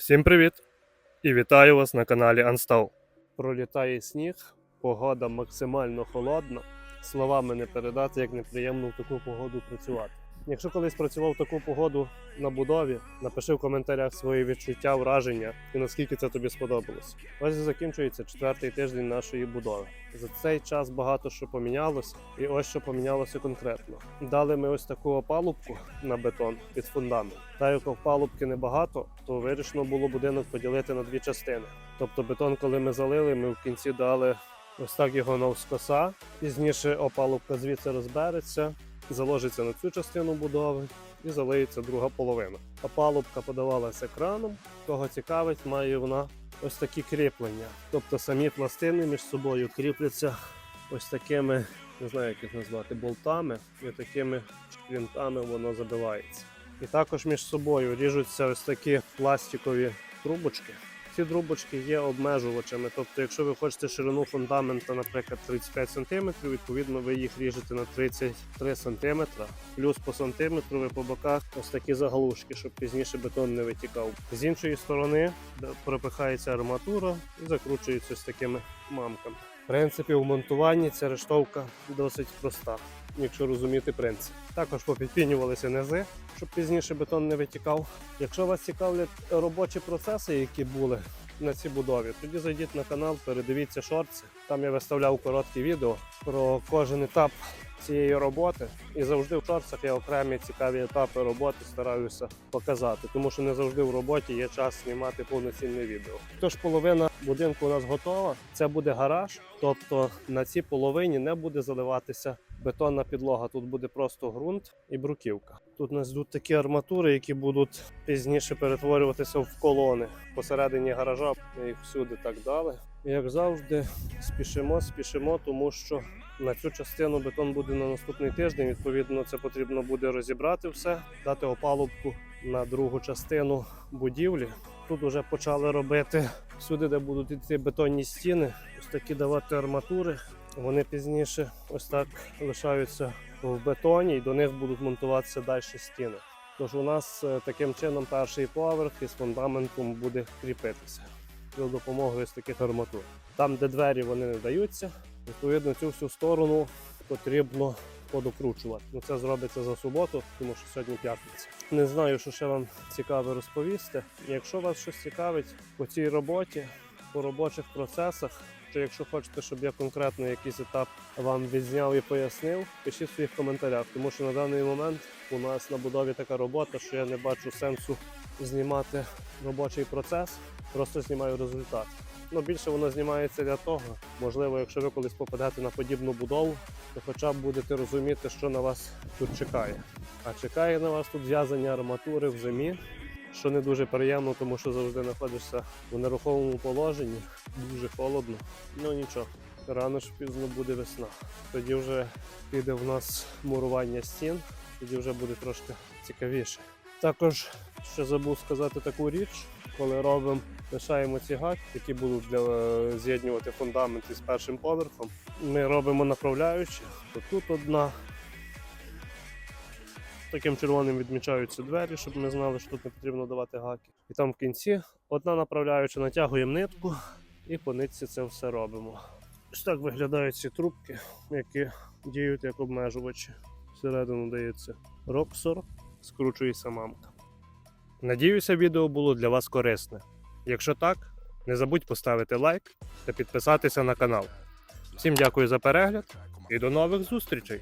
Всім привіт! І вітаю вас на каналі Анстал. Пролітає сніг, погода максимально холодна. Словами не передати, як неприємно в таку погоду працювати. Якщо колись працював таку погоду на будові, напиши в коментарях свої відчуття, враження і наскільки це тобі сподобалось. Ось і закінчується четвертий тиждень нашої будови. За цей час багато що помінялося, і ось що помінялося конкретно. Дали ми ось таку опалубку на бетон під фундамент. Та як опалубки небагато, то вирішено було будинок поділити на дві частини. Тобто бетон, коли ми залили, ми в кінці дали ось так його навскоса. Пізніше опалубка звідси розбереться, заложиться на цю частину будови і залиється друга половина. Опалубка подавалася краном. Кого цікавить, має вона ось такі кріплення. Тобто самі пластини між собою кріпляться ось такими, не знаю, як їх назвати, болтами, і такими шплінтами воно забивається. І також між собою ріжуться ось такі пластикові трубочки. Ці трубочки є обмежувачами. Тобто, якщо ви хочете ширину фундамента, наприклад, 35 см, відповідно ви їх ріжете на 33 см, плюс по сантиметру ви по боках ось такі заглушки, щоб пізніше бетон не витікав. З іншої сторони пропихається арматура і закручується з такими мамками. В принципі, в монтуванні ця рештовка досить проста, якщо розуміти принцип. Також попідпінювалися низи, щоб пізніше бетон не витікав. Якщо вас цікавлять робочі процеси, які були на цій будові, тоді зайдіть на канал, передивіться шорти. Там я виставляв короткі відео про кожен етап цієї роботи. І завжди в шорцах я окремі цікаві етапи роботи стараюся показати, тому що не завжди в роботі є час знімати повноцінне відео. Тож половина будинку у нас готова. Це буде гараж, тобто на цій половині не буде заливатися бетонна підлога. Тут буде просто ґрунт і бруківка. Тут у нас йдуть такі арматури, які будуть пізніше перетворюватися в колони посередині гаража. Їх всюди так дали. І, Як завжди, спішимо, спішимо, тому що на цю частину бетон буде на наступний тиждень. Відповідно, це потрібно буде розібрати все, дати опалубку на другу частину будівлі. Тут вже почали робити всюди, де будуть йти бетонні стіни, ось такі давати арматури. Вони пізніше ось так лишаються в бетоні, і до них будуть монтуватися далі стіни. Тож у нас е, таким чином перший поверх із фундаментом буде кріпитися за допомогою ось таких арматур. Там, де двері вони не даються, відповідно цю всю сторону потрібно подокручувати. Ну це зробиться за суботу, тому що сьогодні п'ятниця. Не знаю, що ще вам цікаве розповісти. Якщо вас щось цікавить по цій роботі, по робочих процесах, чи якщо хочете, щоб я конкретно якийсь етап вам відзняв і пояснив, пишіть в своїх коментарях, тому що на даний момент у нас на будові така робота, що я не бачу сенсу знімати робочий процес, просто знімаю результат. Ну, більше воно знімається для того, можливо, якщо ви колись попадете на подібну будову, то хоча б будете розуміти, що на вас тут чекає. А чекає на вас тут в'язання арматури в зимі, що не дуже приємно, тому що завжди знаходишся в нерухомому положенні, дуже холодно. Ну нічого, рано ж пізно буде весна. Тоді вже піде в нас мурування стін, тоді вже буде трошки цікавіше. Також ще забув сказати таку річ, коли робимо, лишаємо ці гаки, які будуть для е, з'єднувати фундамент із першим поверхом. Ми робимо направляючі, тут одна. Таким червоним відмічаються двері, щоб ми знали, що тут не потрібно давати гаки. І там в кінці одна направляюча, натягуємо нитку і по нитці це все робимо. Ось так виглядають ці трубки, які діють як обмежувачі. Всередину дається роксор, скручується мамка. Надіюся, відео було для вас корисне. Якщо так, не забудь поставити лайк та підписатися на канал. Всім дякую за перегляд і до нових зустрічей!